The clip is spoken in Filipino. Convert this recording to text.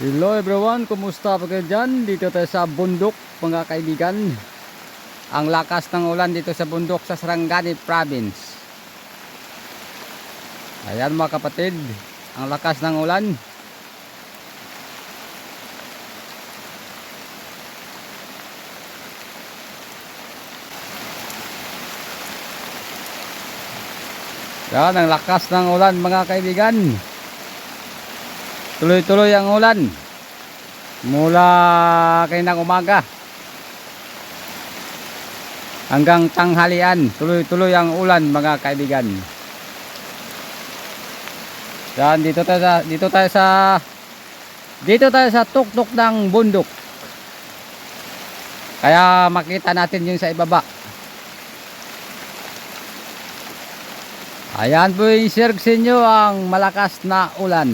Hello everyone, kumusta pa kayo dyan? Dito tayo sa bundok mga kaibigan. Ang lakas ng ulan dito sa bundok sa Sarangani Province. Ayan mga kapatid, ang lakas ng ulan. Yan ang lakas ng ulan mga kaibigan. Tuloy-tuloy ang ulan. Mula kay ng umaga. Hanggang tanghalian. Tuloy-tuloy ang ulan mga kaibigan. Yan dito tayo sa dito tayo sa dito tayo sa tuktok ng bundok. Kaya makita natin yung sa ibaba. Ayan po yung share sa inyo ang malakas na ulan.